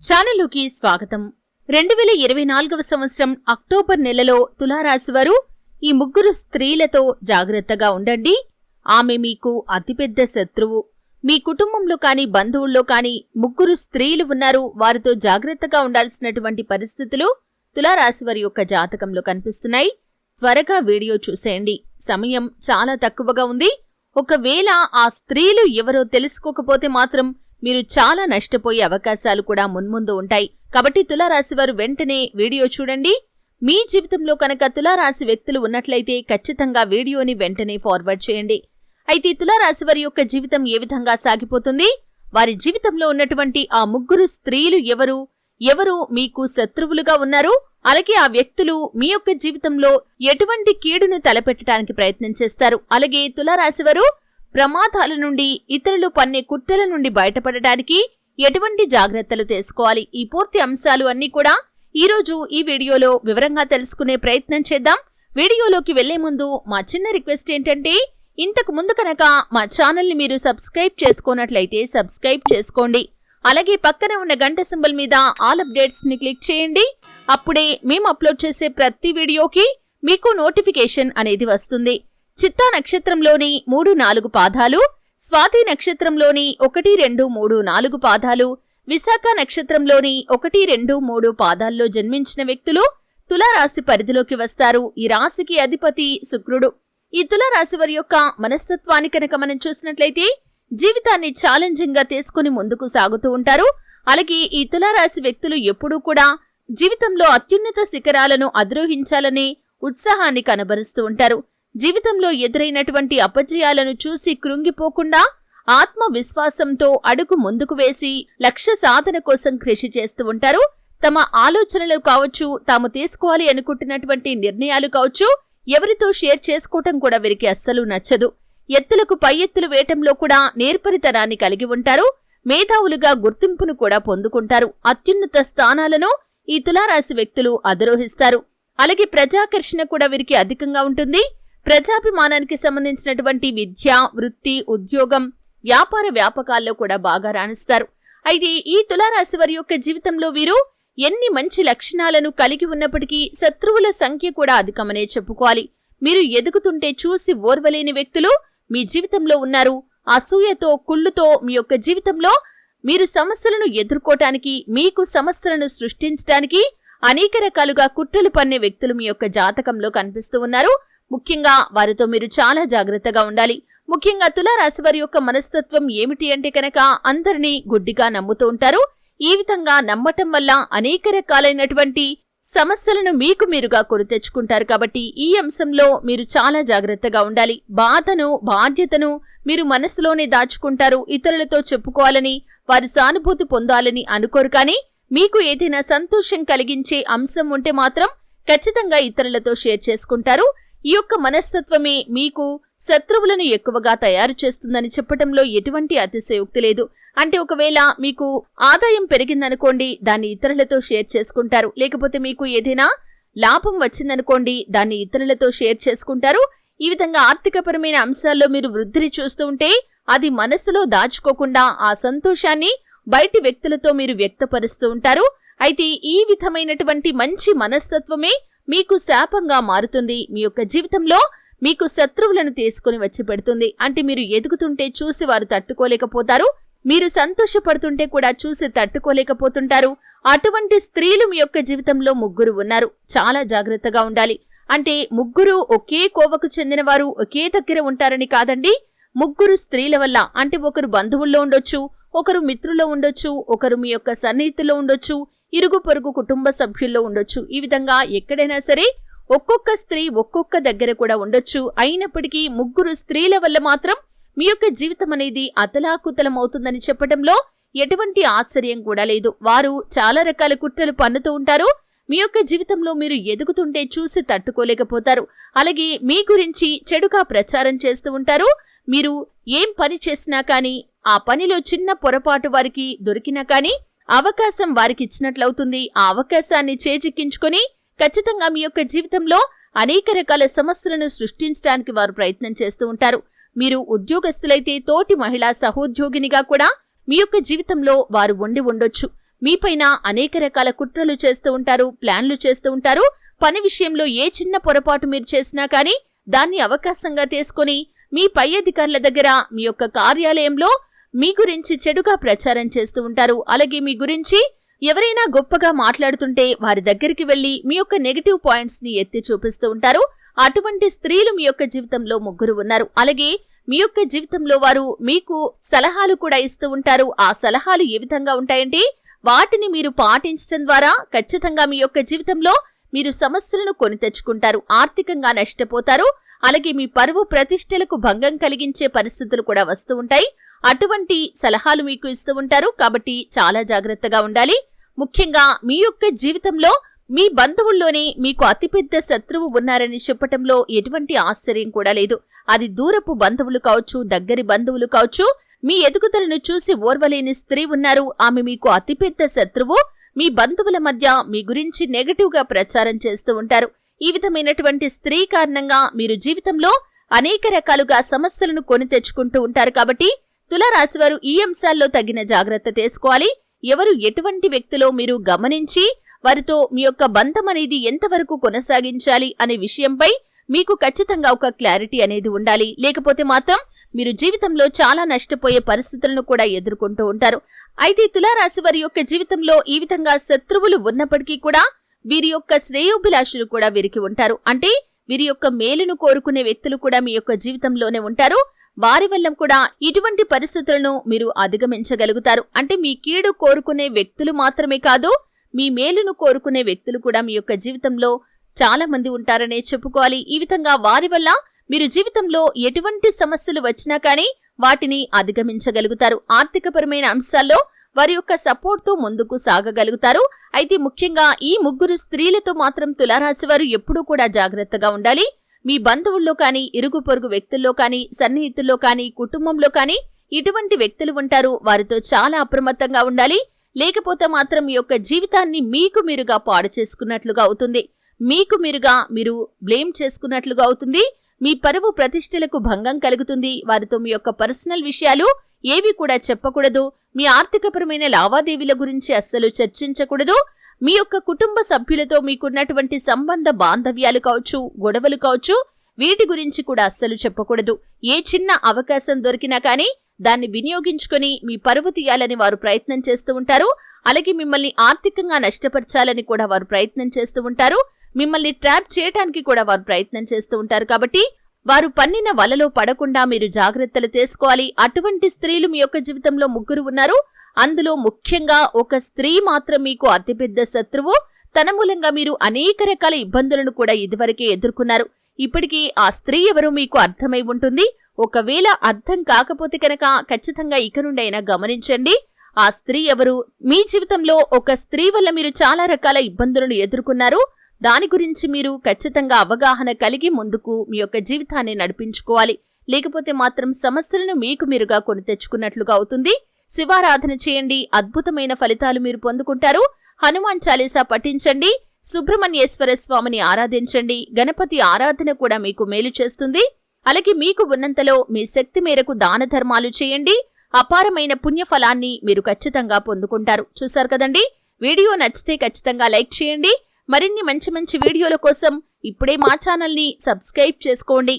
ఛానలుకి స్వాగతం. రెండు వేల ఇరవై నాలుగవ సంవత్సరం అక్టోబర్ నెలలో తులారాశివారు ఈ ముగ్గురు స్త్రీలతో జాగ్రత్తగా ఉండండి. ఆమె మీకు అతిపెద్ద శత్రువు. మీ కుటుంబంలో కానీ బంధువుల్లో కానీ ముగ్గురు స్త్రీలు ఉన్నారు. వారితో జాగ్రత్తగా ఉండాల్సినటువంటి పరిస్థితులు తులారాశివారి యొక్క జాతకంలో కనిపిస్తున్నాయి. త్వరగా వీడియో చూసేయండి. సమయం చాలా తక్కువగా ఉంది. ఒకవేళ ఆ స్త్రీలు ఎవరో తెలుసుకోకపోతే మాత్రం మీరు చాలా నష్టపోయే అవకాశాలు కూడా మున్ముందు ఉంటాయి. కాబట్టి తులారాశి వారు వెంటనే వీడియో చూడండి. మీ జీవితంలో కనుక తులారాశి వ్యక్తులు ఉన్నట్లయితే ఖచ్చితంగా వీడియోని వెంటనే ఫార్వర్డ్ చేయండి. అయితే తులారాశి వారి యొక్క జీవితం ఏ విధంగా సాగిపోతుంది? వారి జీవితంలో ఉన్నటువంటి ఆ ముగ్గురు స్త్రీలు ఎవరు? ఎవరు మీకు శత్రువులుగా ఉన్నారు? అలాగే ఆ వ్యక్తులు మీ యొక్క జీవితంలో ఎటువంటి కీడును తలపెట్టడానికి ప్రయత్నం చేస్తారు? అలాగే తులారాశివారు ప్రమాదాల నుండి ఇతరులు పన్నే కుట్రల నుండి బయటపడటానికి ఎటువంటి జాగ్రత్తలు తీసుకోవాలి? ఈ పూర్తి అంశాలు అన్నీ కూడా ఈరోజు ఈ వీడియోలో వివరంగా తెలుసుకునే ప్రయత్నం చేద్దాం. వీడియోలోకి వెళ్ళే ముందు మా చిన్న రిక్వెస్ట్ ఏంటంటే ఇంతకు ముందు కనుక మా ఛానల్ని మీరు సబ్స్క్రైబ్ చేసుకోనట్లయితే సబ్స్క్రైబ్ చేసుకోండి. అలాగే పక్కన ఉన్న గంట సింబల్ మీద ఆల్ అప్డేట్స్ని క్లిక్ చేయండి. అప్పుడే మేము అప్లోడ్ చేసే ప్రతి వీడియోకి మీకు నోటిఫికేషన్ అనేది వస్తుంది. చిత్తా నక్షత్రంలోని మూడు నాలుగు పాదాలు స్వాతి నక్షత్రంలోని ఒకటి రెండు మూడు నాలుగు పాదాలు విశాఖ నక్షత్రంలోని ఒకటి రెండు మూడు పాదాల్లో జన్మించిన వ్యక్తులు తులారాశి పరిధిలోకి వస్తారు. ఈ రాశికి అధిపతి శుక్రుడు. ఈ తులారాశి వారి యొక్క మనస్తత్వాన్ని కనుక మనం చూసినట్లయితే జీవితాన్ని ఛాలెంజింగ్గా తీసుకుని ముందుకు సాగుతూ ఉంటారు. అలాగే ఈ తులారాశి వ్యక్తులు ఎప్పుడూ కూడా జీవితంలో అత్యున్నత శిఖరాలను అధిరోహించాలనే ఉత్సాహాన్ని కనబరుస్తూ ఉంటారు. జీవితంలో ఎదురైనటువంటి అపజయాలను చూసి కృంగిపోకుండా ఆత్మవిశ్వాసంతో అడుగు ముందుకు వేసి లక్ష్య సాధన కోసం కృషి చేస్తూ ఉంటారు. తమ ఆలోచనలు కావచ్చు తాము తీసుకోవాలి అనుకుంటున్నటువంటి నిర్ణయాలు కావచ్చు ఎవరితో షేర్ చేసుకోవటం కూడా వీరికి అస్సలు నచ్చదు. ఎత్తులకు పై ఎత్తులు వేయటంలో కూడా నేర్పరితనాన్ని కలిగి ఉంటారు. మేధావులుగా గుర్తింపును కూడా పొందుకుంటారు. అత్యున్నత స్థానాలను ఈ తులారాశి వ్యక్తులు అధిరోహిస్తారు. అలాగే ప్రజాకర్షణ కూడా వీరికి అధికంగా ఉంటుంది. ప్రజాభిమానానికి సంబంధించినటువంటి విద్య వృత్తి ఉద్యోగం వ్యాపార వ్యాపకాల్లో కూడా బాగా రాణిస్తారు. అయితే ఈ తులారాశి వారి యొక్క జీవితంలో వీరు ఎన్ని మంచి లక్షణాలను కలిగి ఉన్నప్పటికీ శత్రువుల సంఖ్య కూడా అధికమనే చెప్పుకోవాలి. మీరు ఎదుగుతుంటే చూసి ఓర్వలేని వ్యక్తులు మీ జీవితంలో ఉన్నారు. అసూయతో కుళ్ళుతో మీ యొక్క జీవితంలో మీరు సమస్యలను ఎదుర్కోటానికి మీకు సమస్యలను సృష్టించడానికి అనేక రకాలుగా కుట్రలు పన్నే వ్యక్తులు మీ యొక్క జాతకంలో కనిపిస్తూ ఉన్నారు. ముఖ్యంగా వారితో మీరు చాలా జాగ్రత్తగా ఉండాలి. ముఖ్యంగా తులారాశి వారి యొక్క మనస్తత్వం ఏమిటి అంటే కనుక అందరినీ గుడ్డిగా నమ్ముతూ ఉంటారు. ఈ విధంగా నమ్మటం వల్ల అనేక రకాలైనటువంటి సమస్యలను మీకు మీరుగా కొని తెచ్చుకుంటారు కాబట్టి ఈ అంశంలో మీరు చాలా జాగ్రత్తగా ఉండాలి. బాధను బాధ్యతను మీరు మనసులోనే దాచుకుంటారు. ఇతరులతో చెప్పుకోవాలని వారి సానుభూతి పొందాలని అనుకోరు కానీ మీకు ఏదైనా సంతోషం కలిగించే అంశం ఉంటే మాత్రం ఖచ్చితంగా ఇతరులతో షేర్ చేసుకుంటారు. ఈ యొక్క మనస్తత్వమే మీకు శత్రువులను ఎక్కువగా తయారు చేస్తుందని చెప్పటంలో ఎటువంటి అతిశయోక్తి లేదు. అంటే ఒకవేళ మీకు ఆదాయం పెరిగిందనుకోండి దాన్ని ఇతరులతో షేర్ చేసుకుంటారు. లేకపోతే మీకు ఏదైనా లాభం వచ్చిందనుకోండి దాన్ని ఇతరులతో షేర్ చేసుకుంటారు. ఈ విధంగా ఆర్థికపరమైన అంశాల్లో మీరు వృద్ధిని చూస్తూ ఉంటే అది మనసులో దాచుకోకుండా ఆ సంతోషాన్ని బయటి వ్యక్తులతో మీరు వ్యక్తపరుస్తూ ఉంటారు. అయితే ఈ విధమైనటువంటి మంచి మనస్తత్వమే మీకు శాపంగా మారుతుంది. మీ యొక్క జీవితంలో మీకు శత్రువులను తీసుకుని వచ్చి పెడుతుంది. అంటే మీరు ఎదుగుతుంటే చూసి వారు తట్టుకోలేకపోతారు. మీరు సంతోషపడుతుంటే కూడా చూసి తట్టుకోలేకపోతుంటారు. అటువంటి స్త్రీలు మీ యొక్క జీవితంలో ముగ్గురు ఉన్నారు. చాలా జాగ్రత్తగా ఉండాలి. అంటే ముగ్గురు ఒకే కోవకు చెందినవారు ఒకే దగ్గర ఉంటారని కాదండి. ముగ్గురు స్త్రీల వల్ల. అంటే ఒకరు బంధువుల్లో ఉండొచ్చు ఒకరు మిత్రుల్లో ఉండొచ్చు ఒకరు మీ యొక్క సన్నిహితుల్లో ఉండొచ్చు ఇరుగు పొరుగు కుటుంబ సభ్యుల్లో ఉండొచ్చు. ఈ విధంగా ఎక్కడైనా సరే ఒక్కొక్క స్త్రీ ఒక్కొక్క దగ్గర కూడా ఉండొచ్చు. అయినప్పటికీ ముగ్గురు స్త్రీల వల్ల మాత్రం మీ యొక్క జీవితం అనేది అతలాకుతలమవుతుందని చెప్పడంలో ఎటువంటి ఆశ్చర్యం కూడా లేదు. వారు చాలా రకాల కుట్రలు పన్నుతూ ఉంటారు. మీ యొక్క జీవితంలో మీరు ఎదుగుతుంటే చూసి తట్టుకోలేకపోతారు. అలాగే మీ గురించి చెడుగా ప్రచారం చేస్తూ ఉంటారు. మీరు ఏం పని చేసినా కానీ ఆ పనిలో చిన్న పొరపాటు వారికి దొరికినా కానీ అవకాశం వారికి ఇచ్చినట్లవుతుంది ఆ అవకాశాన్ని చేజిక్కించుకొని ఖచ్చితంగా మీ యొక్క జీవితంలో అనేక రకాల సమస్యలను సృష్టించడానికి వారు ప్రయత్నం చేస్తూ ఉంటారు. మీరు ఉద్యోగస్తులైతే తోటి మహిళా సహోద్యోగినిగా కూడా మీ యొక్క జీవితంలో వారు ఉండి ఉండొచ్చు. మీపైన అనేక రకాల కుట్రలు చేస్తూ ఉంటారు ప్లాన్లు చేస్తూ ఉంటారు. పని విషయంలో ఏ చిన్న పొరపాటు మీరు చేసినా కానీ దాన్ని అవకాశంగా తీసుకొని మీ పై అధికారుల దగ్గర మీ యొక్క కార్యాలయంలో మీ గురించి చెడుగా ప్రచారం చేస్తూ ఉంటారు. అలాగే మీ గురించి ఎవరైనా గొప్పగా మాట్లాడుతుంటే వారి దగ్గరికి వెళ్ళి మీ యొక్క నెగటివ్ పాయింట్స్ని ఎత్తి చూపిస్తూ ఉంటారు. అటువంటి స్త్రీలు మీ యొక్క జీవితంలో ముగ్గురు ఉన్నారు. అలాగే మీ యొక్క జీవితంలో వారు మీకు సలహాలు కూడా ఇస్తూ ఉంటారు. ఆ సలహాలు ఏ విధంగా ఉంటాయంటే వాటిని మీరు పాటించడం ద్వారా ఖచ్చితంగా మీ యొక్క జీవితంలో మీరు సమస్యలను కొని తెచ్చుకుంటారు. ఆర్థికంగా నష్టపోతారు. అలాగే మీ పరువు ప్రతిష్టలకు భంగం కలిగించే పరిస్థితులు కూడా వస్తూ ఉంటాయి. అటువంటి సలహాలు మీకు ఇస్తూ ఉంటారు. కాబట్టి చాలా జాగ్రత్తగా ఉండాలి. ముఖ్యంగా మీ యొక్క జీవితంలో మీ బంధువుల్లోనే మీకు అతిపెద్ద శత్రువు ఉన్నారని చెప్పటంలో ఎటువంటి ఆశ్చర్యం కూడా లేదు. అది దూరపు బంధువులు కావచ్చు దగ్గరి బంధువులు కావచ్చు. మీ ఎదుగుదలను చూసి ఓర్వలేని స్త్రీ ఉన్నారు. ఆమె మీకు అతిపెద్ద శత్రువు. మీ బంధువుల మధ్య మీ గురించి నెగటివ్గా ప్రచారం చేస్తూ ఉంటారు. ఈ విధమైనటువంటి స్త్రీ కారణంగా మీరు జీవితంలో అనేక రకాలుగా సమస్యలను కొని తెచ్చుకుంటూ ఉంటారు. కాబట్టి తులారాశివారు ఈ అంశాల్లో తగిన జాగ్రత్త తీసుకోవాలి. ఎవరు ఎటువంటి వ్యక్తిలో మీరు గమనించి వారితో మీ యొక్క బంధం అనేది ఎంతవరకు కొనసాగించాలి అనే విషయంపై మీకు ఖచ్చితంగా ఒక క్లారిటీ అనేది ఉండాలి. లేకపోతే మాత్రం మీరు జీవితంలో చాలా నష్టపోయే పరిస్థితులను కూడా ఎదుర్కొంటూ ఉంటారు. అయితే తులారాశి వారి యొక్క జీవితంలో ఈ విధంగా శత్రువులు ఉన్నప్పటికీ కూడా వీరి యొక్క శ్రేయోభిలాషులు కూడా వీరికి ఉంటారు. అంటే వీరి యొక్క మేలును కోరుకునే వ్యక్తులు కూడా మీ యొక్క జీవితంలోనే ఉంటారు. వారి వల్ల కూడా ఇటువంటి పరిస్థితులను మీరు అధిగమించగలుగుతారు. అంటే మీ కీడు కోరుకునే వ్యక్తులు మాత్రమే కాదు మీ మేలును కోరుకునే వ్యక్తులు కూడా మీ యొక్క జీవితంలో చాలా మంది ఉంటారనే చెప్పుకోవాలి. ఈ విధంగా వారి వల్ల మీరు జీవితంలో ఎటువంటి సమస్యలు వచ్చినా కానీ వాటిని అధిగమించగలుగుతారు. ఆర్థికపరమైన అంశాల్లో వారి యొక్క సపోర్ట్తో ముందుకు సాగగలుగుతారు. అయితే ముఖ్యంగా ఈ ముగ్గురు స్త్రీలతో మాత్రం తులారాశి వారు ఎప్పుడూ కూడా జాగ్రత్తగా ఉండాలి. మీ బంధువుల్లో కానీ ఇరుగు పొరుగు వ్యక్తుల్లో కానీ సన్నిహితుల్లో కానీ కుటుంబంలో కానీ ఇటువంటి వ్యక్తులు ఉంటారు. వారితో చాలా అప్రమత్తంగా ఉండాలి. లేకపోతే మాత్రం మీ యొక్క జీవితాన్ని మీకు మీరుగా పాడు చేసుకున్నట్లుగా అవుతుంది. మీకు మీరుగా మీరు బ్లేమ్ చేసుకున్నట్లుగా అవుతుంది. మీ పరువు ప్రతిష్టలకు భంగం కలుగుతుంది. వారితో మీ యొక్క పర్సనల్ విషయాలు ఏవి కూడా చెప్పకూడదు. మీ ఆర్థికపరమైన లావాదేవీల గురించి అస్సలు చర్చించకూడదు. మీ యొక్క కుటుంబ సభ్యులతో మీకున్నటువంటి సంబంధ బాంధవ్యాలు కావచ్చు గొడవలు కావచ్చు వీటి గురించి కూడా అస్సలు చెప్పకూడదు. ఏ చిన్న అవకాశం దొరికినా కానీ దాన్ని వినియోగించుకొని మీ పరువు తీయాలని వారు ప్రయత్నం చేస్తూ ఉంటారు. అలాగే మిమ్మల్ని ఆర్థికంగా నష్టపరచాలని కూడా వారు ప్రయత్నం చేస్తూ ఉంటారు. మిమ్మల్ని ట్రాప్ చేయడానికి కూడా వారు ప్రయత్నం చేస్తూ ఉంటారు. కాబట్టి వారు పన్నిన వలలో పడకుండా మీరు జాగ్రత్తలు తీసుకోవాలి. అటువంటి స్త్రీలు మీ యొక్క జీవితంలో ముగ్గురు ఉన్నారు. అందులో ముఖ్యంగా ఒక స్త్రీ మాత్రం మీకు అతిపెద్ద శత్రువు. తన మూలంగా మీరు అనేక రకాల ఇబ్బందులను కూడా ఇదివరకే ఎదుర్కొన్నారు. ఇప్పటికీ ఆ స్త్రీ ఎవరో మీకు అర్థమై ఉంటుంది. ఒకవేళ అర్థం కాకపోతే కనుక ఖచ్చితంగా ఇక నుండైనా గమనించండి. ఆ స్త్రీ ఎవరు? మీ జీవితంలో ఒక స్త్రీ వల్ల మీరు చాలా రకాల ఇబ్బందులను ఎదుర్కొన్నారు. దాని గురించి మీరు ఖచ్చితంగా అవగాహన కలిగి ముందుకు మీ యొక్క జీవితాన్ని నడిపించుకోవాలి. లేకపోతే మాత్రం సమస్యలను మీకు మీరుగా కొని తెచ్చుకున్నట్లుగా అవుతుంది. శివారాధన చేయండి. అద్భుతమైన ఫలితాలు మీరు పొందుకుంటారు. హనుమాన్ చాలీసా పఠించండి. సుబ్రహ్మణ్యేశ్వర స్వామిని ఆరాధించండి. గణపతి ఆరాధన కూడా మీకు మేలు చేస్తుంది. అలాగే మీకు ఉన్నంతలో మీ శక్తి మేరకు దాన ధర్మాలు చేయండి. అపారమైన పుణ్యఫలాన్ని మీరు ఖచ్చితంగా పొందుకుంటారు. చూశారు కదండి? వీడియో నచ్చితే ఖచ్చితంగా లైక్ చేయండి. మరిన్ని మంచి మంచి వీడియోల కోసం ఇప్పుడే మా ఛానల్ని సబ్స్క్రైబ్ చేసుకోండి.